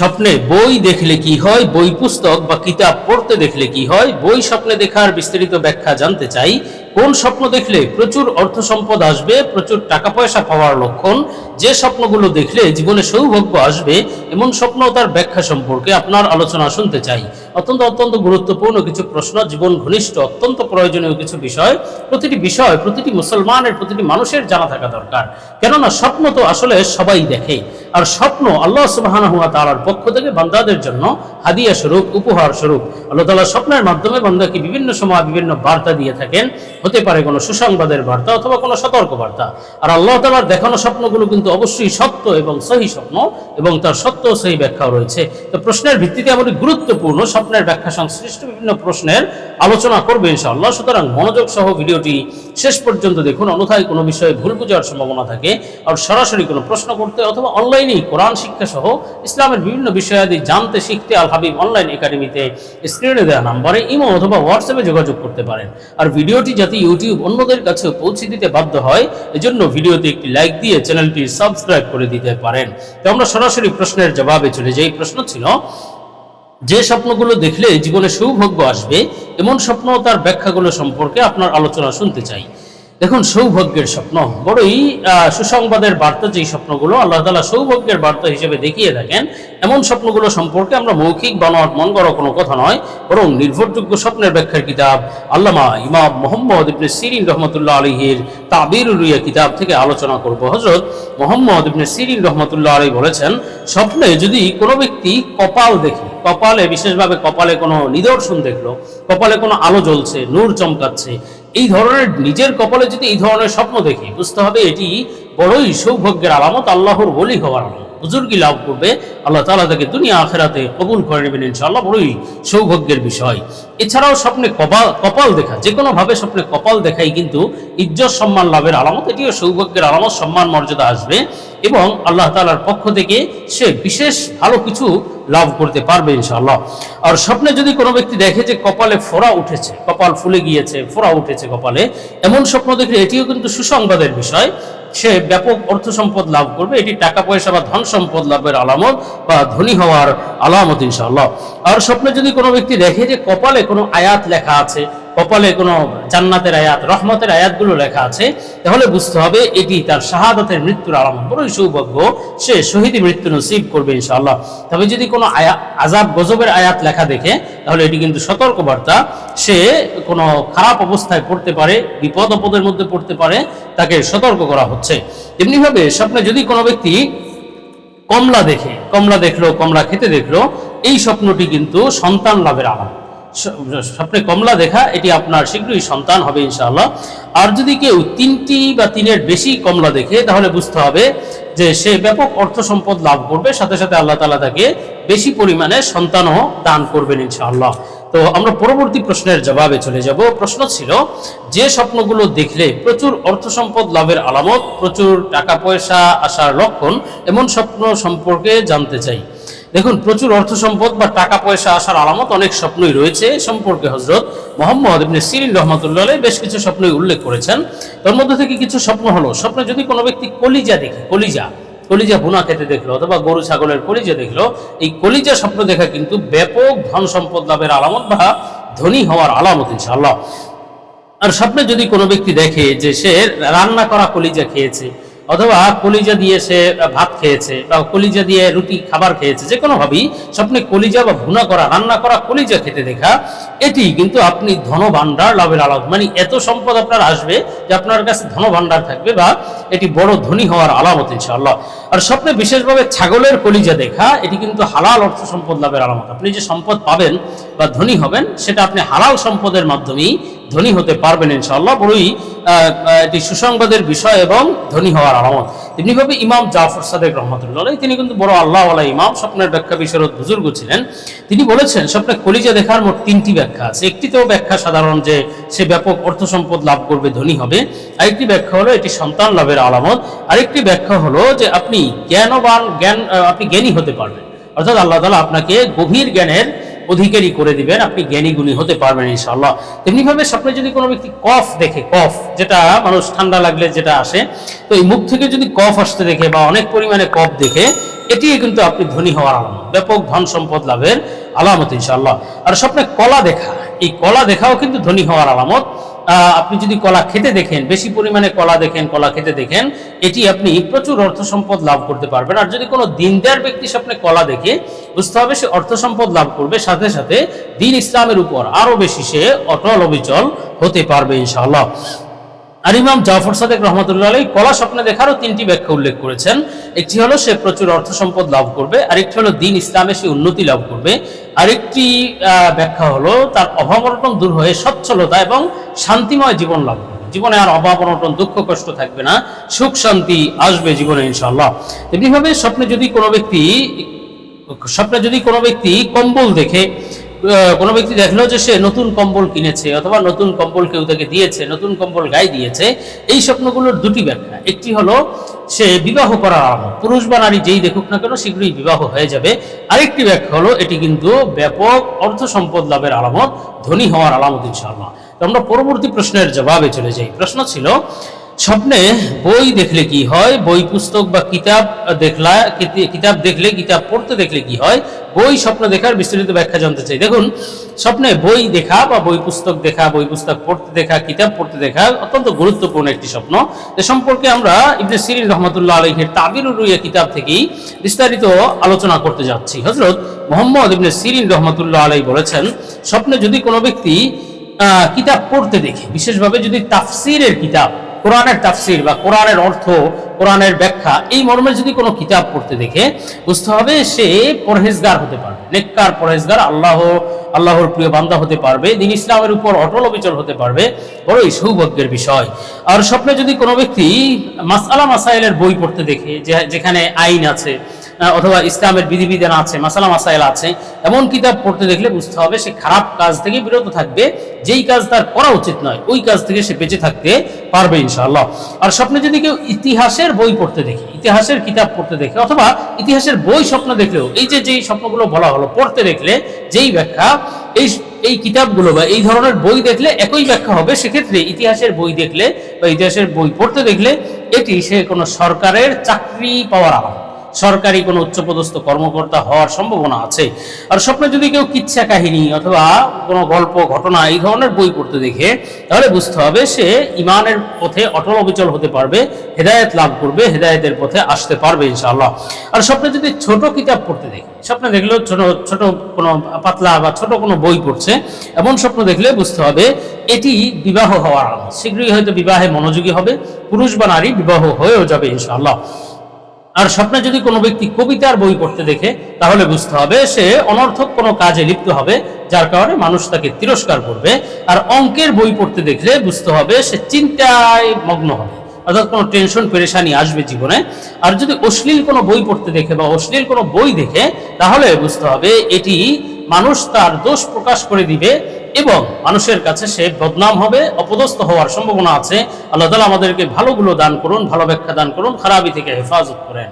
স্বপ্নে বই দেখলে কি হয়? বই পুস্তক বা কিতাব পড়তে দেখলে কি হয়? বই স্বপ্নে দেখার বিস্তারিত ব্যাখ্যা জানতে চাই। কোন স্বপ্ন দেখলে প্রচুর অর্থ সম্পদ আসবে, প্রচুর টাকা পয়সা পাওয়ার লক্ষণ, যে স্বপ্নগুলো দেখলে জীবনে সৌভাগ্য আসবে, এমন স্বপ্ন তার ব্যাখ্যা সম্পর্কে আপনার আলোচনা শুনতে চাই। অত্যন্ত অত্যন্ত গুরুত্বপূর্ণ কিছু প্রশ্ন, জীবন ঘনিষ্ঠ, অত্যন্ত প্রয়োজনীয় কিছু বিষয়, প্রতিটি বিষয়, প্রতিটি মুসলমানের, প্রতিটি মানুষের জানা থাকা দরকার। কেননা স্বপ্ন তো আসলে সবাই দেখে, আর স্বপ্ন আল্লাহ সুবাহানা হুয়া তালার পক্ষ থেকে বান্দাদের জন্য হাদিয়া স্বরূপ, উপহার স্বরূপ। আল্লাহ তালা স্বপ্নের মাধ্যমে বান্দাকে বিভিন্ন সময় বিভিন্ন বার্তা দিয়ে থাকেন। হতে পারে কোনো সুসংবাদের বার্তা অথবা কোনো সতর্ক বার্তা আর আল্লাহ তালার দেখানো স্বপ্নগুলো কিন্তু অবশ্যই সত্য এবং সহি স্বপ্ন এবং তার সত্য সেই সহি ব্যাখ্যাও রয়েছে। তো প্রশ্নের ভিত্তিতে আমাদের গুরুত্বপূর্ণ স্বপ্নের ব্যাখ্যা সংশ্লিষ্ট বিভিন্ন প্রশ্নের আলোচনা করবে ইনশাআল্লাহ। সুতরাং মনোযোগ সহ ভিডিওটি শেষ পর্যন্ত দেখুন। অন্যথায় কোনো বিষয়ে ভুল বোঝার সম্ভাবনা থাকে আর সরাসরি কোনো প্রশ্ন করতে অথবা অনলাইনেই কোরআন শিক্ষা সহ ইসলামের বিভিন্ন বিষয়াদি জানতে, শিখতে আল হাবিব অনলাইন একাডেমিতে স্ক্রিনে দেওয়া নাম্বারে ইমো অথবা হোয়াটসঅ্যাপে যোগাযোগ করতে পারেন। আর ভিডিওটি যাতে ইউটিউব অন্যদের কাছে পৌঁছে দিতে বাধ্য হয়, এজন্য ভিডিওতে একটি লাইক দিয়ে চ্যানেলটি সাবস্ক্রাইব করে দিতে পারেন। তো আমরা সরাসরি প্রশ্নের জবাবে চলে যাই। প্রশ্ন ছিল যে স্বপ্নগুলো দেখলে জীবনে সৌভাগ্য আসবে, এমন স্বপ্ন তার ব্যাখ্যাগুলো সম্পর্কে আপনার আলোচনা শুনতে চাই। দেখুন, সৌভাগ্যের স্বপ্ন। বড়ই সুসংবাদের বার্তা যেই স্বপ্নগুলো, আল্লাহ তালা সৌভাগ্যের বার্তা হিসেবে দেখিয়ে থাকেন, এমন স্বপ্নগুলো সম্পর্কে আমরা মৌখিক বানোয়াট মন করা কোনো কথা নয়, বরং নির্ভরযোগ্য স্বপ্নের ব্যাখ্যার কিতাব আল্লামা ইমাম মোহাম্মদ ইবনে সিরিন রহমতুল্লাহ আলহির তাবির রুইয়া কিতাব থেকে আলোচনা করব। হজরত মোহাম্মদ ইবনে সিরিন রহমতুল্লাহ আলী বলেছেন, স্বপ্নে যদি কোনো ব্যক্তি কপাল দেখে, কপালে বিশেষভাবে কপালে কোনো নিদর্শন দেখল, কপালে কোনো আলো জ্বলছে, নূর চমকাচ্ছে এই ধরনের নিজের কপালে যদি এই ধরনের স্বপ্ন দেখি, বুঝতে হবে এটি বড়ই সৌভাগ্যের আলামত, আল্লাহর বলি হওয়ার বুজুর্গি লাভ করবে? আল্লাহ তালা তাকে দুনিয়া আখেরাতে কবুল করে নেবেন ইনশাল্লাহ বড়ই সৌভাগ্যের বিষয়। এছাড়াও স্বপ্নে কপাল কপাল দেখা যে কোনো ভাবে স্বপ্নে কপাল দেখাই কিন্তু ইজ্জত সম্মান লাভের আলামত, এটিও সৌভাগ্যের আলামত, সম্মান মর্যাদা আসবে এবং আল্লাহ তালার পক্ষ থেকে সে বিশেষ ভালো কিছু লাভ করতে পারবে ইনশাআল্লাহ। আর স্বপ্নে যদি কোনো ব্যক্তি দেখে যে কপালে ফোড়া উঠেছে, কপাল ফুলে গিয়েছে, ফোড়া উঠেছে কপালে, এমন স্বপ্ন দেখলে এটিও কিন্তু সুসংবাদের বিষয়। সে ব্যাপক অর্থ সম্পদ লাভ করবে, এটি টাকা পয়সা বা ধন সম্পদ লাভের আলামত বা ধনী হওয়ার আলামত ইনশাআল্লাহ। আর স্বপ্নে যদি কোনো ব্যক্তি দেখে যে কপালে কোনো আয়াত লেখা আছে, কপালে কোনো জান্নাতের আয়াত, রহমতের আয়াতগুলো লেখা আছে, তাহলে বুঝতে হবে এটি তার শাহাদাতের মৃত্যুর আলামত। বড়ই সৌভাগ্য সে শহীদ মৃত্যু নসিব করবে ইনশাআল্লাহ। তবে যদি কোনো আয়া আজাব গজবের আয়াত লেখা দেখে, তাহলে এটি কিন্তু সতর্ক বার্তা সে কোনো খারাপ অবস্থায় পড়তে পারে, বিপদ আপদের মধ্যে পড়তে পারে, তাকে সতর্ক করা হচ্ছে। এমনিভাবে স্বপ্নে যদি কোনো ব্যক্তি কমলা দেখে, কমলা দেখল, কমলা খেতে দেখল, এই স্বপ্নটি কিন্তু সন্তান লাভের আলাম স্বপ্নে কমলা দেখা, এটি আপনার শীঘ্রই সন্তান হবে ইনশাআল্লাহ। আর যদি কেউ তিনটি বা তিনের বেশি কমলা দেখে, তাহলে বুঝতে হবে যে সে ব্যাপক অর্থ সম্পদ লাভ করবে, সাথে সাথে আল্লাহ তালা তাকে বেশি পরিমাণে সন্তানও দান করবেন ইনশাআল্লাহ। তো আমরা পরবর্তী প্রশ্নের জবাবে চলে যাব। প্রশ্ন ছিল, যে স্বপ্নগুলো দেখলে প্রচুর অর্থ সম্পদ লাভের আলামত, প্রচুর টাকা পয়সা আসার লক্ষণ, এমন স্বপ্ন সম্পর্কে জানতে চাই। দেখুন, প্রচুর অর্থ সম্পদ বা টাকা পয়সা আসার আলামত অনেক স্বপ্নই রয়েছে সম্পর্কে হজরত মোহাম্মদ ইবনে সিরিন রহমতুল্লাহ বেশ কিছু স্বপ্নই উল্লেখ করেছেন। তার মধ্যে থেকে কিছু স্বপ্ন হলো, স্বপ্নে যদি কোনো ব্যক্তি কলিজা দেখে, কলিজা কলিজা ভুনা খেতে দেখল অথবা গরু, ছাগলের কলিজা দেখল, এই কলিজা স্বপ্ন দেখা কিন্তু ব্যাপক ধন সম্পদ লাভের আলামত বা ধনী হওয়ার আলামত ইনশাআল্লাহ। আর স্বপ্নে যদি কোনো ব্যক্তি দেখে যে সে রান্না করা কলিজা খেয়েছে অথবা কলিজা দিয়ে সে ভাত খেয়েছে বা কলিজা দিয়ে রুটি, খাবার খেয়েছে, যে কোনোভাবেই স্বপ্নে কলিজা বা ভুনা করা, রান্না করা, কলিজা খেতে দেখা, এটি কিন্তু আপনি ধনভাণ্ডার লাভের আলাদা মানে এত সম্পদ আপনার আসবে যে আপনার কাছে ধনভাণ্ডার থাকবে বা এটি বড় ধনী হওয়ার আলামত, ইনশাআল্লাহ। আর স্বপ্নে বিশেষভাবে ছাগলের কলিজা দেখা, এটি কিন্তু হালাল অর্থ সম্পদ লাভের আলামত। আপনি যে সম্পদ পাবেন বা ধনী হবেন, সেটা আপনি হালাল সম্পদের মাধ্যমেই ধনী হতে পারবেন ইনশাআল্লাহ। বড়ই এটি সুসংবাদের বিষয় এবং ধনী হওয়ার আলামত তেমনিভাবে ইমাম জাফর সাদেক রহমতুল্লাহ তিনি কিন্তু বড় আল্লাহওয়ালা ইমাম, স্বপ্নের ব্যাখ্যা বিশারদ বুজুর্গ ছিলেন। তিনি বলেছেন, স্বপ্নে কলিজা দেখার মোট তিনটি ব্যাখ্যা আছে। একটিতেও ব্যাখ্যা সাধারণ যে সে ব্যাপক অর্থ সম্পদ লাভ করবে, ধনী হবে। আরেকটি ব্যাখ্যা হলো, এটি সন্তান লাভের আলামত। আরেকটি ব্যাখ্যা হলো যে আপনি জ্ঞানবান, জ্ঞান আপনি জ্ঞানী হতে পারবেন। অর্থাৎ আল্লাহ তালা আপনাকে গভীর জ্ঞানের অধিকারী করে দিবেন, আপনি জ্ঞানী গুণী হতে পারবেন ইনশাআল্লাহ। তেমনিভাবে স্বপ্নে যদি কোনো ব্যক্তি কফ দেখে, কফ যেটা মানুষ ঠান্ডা লাগলে যেটা আসে, তো এই মুখ থেকে যদি কফ আসতে দেখে বা অনেক পরিমাণে কফ দেখে এটি কিন্তু আপনি ধনী হওয়ার আলামত। ব্যাপক ধন সম্পদ লাভের আলামত ইনশাল্লাহ আর স্বপ্নে কলা দেখা, এই কলা দেখাও কিন্তু ধনী হওয়ার আলামত। আপনি যদি কলা খেতে দেখেন, বেশি পরিমাণে কলা দেখেন, কলা খেতে দেখেন, এটি আপনি প্রচুর অর্থ সম্পদ লাভ করতে পারবেন। আর যদি কোনো দিনদার ব্যক্তি স্বপ্নে কলা দেখে, বুঝতে হবে সে অর্থ সম্পদ লাভ করবে, সাথে সাথে দিন ইসলামের উপর আরও বেশি সে অটল অবিচল হতে পারবে ইনশাআল্লাহ। আর ইমাম জাফর সাদেক রহমতুল্লাহ আলী কলা স্বপ্নে দেখারও তিনটি ব্যাখ্যা উল্লেখ করেছেন। একটি হলো, সে প্রচুর অর্থ সম্পদ লাভ করবে। আরেকটি হলো, দিন ইসলামে সে উন্নতি লাভ করবে। আরেকটি ব্যাখ্যা হলো, তার অভাব অনটন দূর হয়ে সচ্ছলতা এবং শান্তিময় জীবন লাভ করবে। জীবনে আর অভাব অনটন, দুঃখ কষ্ট থাকবে না। সুখ, শান্তি আসবে জীবনে, ইনশাআল্লাহ। এমনিভাবে স্বপ্নে যদি কোনো ব্যক্তি, স্বপ্নে যদি কোনো ব্যক্তি কম্বল দেখে কোনো ব্যক্তি দেখল যে সে নতুন কম্বল কিনেছে অথবা নতুন কম্বল কেউ তাকে দিয়েছে, নতুন কম্বল গায়ে দিয়েছে, এই স্বপ্নগুলোর দুটি ব্যাখ্যা। একটি হলো, সে বিবাহ করার আলামত পুরুষ বা নারী যেই দেখুক না কেন, শীঘ্রই বিবাহ হয়ে যাবে। আরেকটি ব্যাখ্যা হলো, এটি কিন্তু ব্যাপক অর্থ সম্পদ লাভের আলামত, ধনী হওয়ার আলামত তো আমরা পরবর্তী প্রশ্নের জবাবে চলে যাই। প্রশ্ন ছিল স্বপ্নে বই দেখলে কি হয়? বই পুস্তক বা কিতাব দেখলা কিতাব দেখলে, কিতাব পড়তে দেখলে কি হয়? বই স্বপ্ন দেখার বিস্তারিত ব্যাখ্যা জানতে চাই। দেখুন, স্বপ্নে বই দেখা বা বই পুস্তক দেখা, বই পুস্তক পড়তে দেখা, কিতাব পড়তে দেখা অত্যন্ত গুরুত্বপূর্ণ একটি স্বপ্ন। এ সম্পর্কে আমরা ইবনে সিরিন রহমতুল্লাহ আলহের তাবির রুইয়া কিতাব থেকেই বিস্তারিত আলোচনা করতে যাচ্ছি। হজরত মোহাম্মদ ইবনে সিরিন রহমতুল্লাহ আলাই বলেছেন, স্বপ্নে যদি কোনো ব্যক্তি কিতাব পড়তে দেখে, বিশেষভাবে যদি তাফসিরের কিতাব কোরআনের তাফসির বা কোরআনের অর্থ, কোরআনের ব্যাখ্যা, এই মর্মে যদি কোনো কিতাব পড়তে দেখে, বুঝতে হবে সে পরহেজগার হতে পারবে। নেককার পরহেজগার আল্লাহ, আল্লাহর প্রিয় বান্দা হতে পারবে, দিন ইসলামের উপর অটল অবিচল হতে পারবে। বড়ই সৌভাগ্যের বিষয়। আর স্বপ্নে যদি কোনো ব্যক্তি মাসালা মাসাইলের বই পড়তে দেখে যেখানে আইন আছে অথবা ইসলামের বিধিবিধান আছে, মাসালা মাসাইল আছে, এমন কিতাব পড়তে দেখলে বুঝতে হবে সে খারাপ কাজ থেকে বিরত থাকবে, যেই কাজ তার করা উচিত নয়, ওই কাজ থেকে সে বেঁচে থাকতে পারবে ইনশাআল্লাহ। আর স্বপ্নে যদি কেউ ইতিহাসের বই পড়তে দেখে, ইতিহাসের কিতাব পড়তে দেখে, অথবা ইতিহাসের বই স্বপ্ন দেখলেও, এই যে যেই স্বপ্নগুলো বলা হলো, পড়তে দেখলে যেই ব্যাখ্যা, এই এই কিতাবগুলো বা এই ধরনের বই দেখলে একই ব্যাখ্যা হবে, সেক্ষেত্রে ইতিহাসের বই দেখলে বা ইতিহাসের বই পড়তে দেখলে এটি সে কোনো সরকারের চাকরি পাওয়ার আলামত। সরকারি কোনো উচ্চপদস্থ কর্মকর্তা হওয়ার সম্ভাবনা আছে। আর স্বপ্নে যদি কেউ কিচ্ছা কাহিনী অথবা কোনো গল্প, ঘটনা এই ধরনের বই পড়তে দেখে, তাহলে বুঝতে হবে সে ইমানের পথে অটল অবিচল হতে পারবে, হেদায়েত লাভ করবে, হেদায়েতের পথে আসতে পারবে ইনশাআল্লাহ। আর স্বপ্নে যদি ছোট কিতাব পড়তে দেখে, স্বপ্নে দেখলেও ছোট ছোট কোনো পাতলা বা ছোট কোনো বই পড়ছে, এমন স্বপ্ন দেখলে বুঝতে হবে এটি বিবাহ হওয়ার শীঘ্রই হয়তো বিবাহে মনোযোগী হবে, পুরুষ বা নারী বিবাহ হয়েও যাবে ইনশাআল্লাহ। আর স্বপ্নে যদি কোনো ব্যক্তি কবিতার বই পড়তে দেখে, তাহলে বুঝতে হবে সে অনর্থক কোনো কাজে লিপ্ত হবে, যার কারণে মানুষ তাকে তিরস্কার করবে। আর অঙ্কের বই পড়তে দেখলে বুঝতে হবে সে চিন্তায় মগ্ন হবে। অর্থাৎ কোনো টেনশন, পেরেশানি আসবে জীবনে। আর যদি অশ্লীল কোনো বই পড়তে দেখে বা অশ্লীল কোনো বই দেখে, তাহলে বুঝতে হবে এটি মানুষ তার দোষ প্রকাশ করে দিবে এবং মানুষের কাছে সে বদনাম হবে, অপদস্থ হওয়ার সম্ভাবনা আছে। আল্লাহ তালা আমাদেরকে ভালোগুলো দান করুন, ভালো ব্যাখ্যা দান করুন খারাপি থেকে হেফাজত করেন।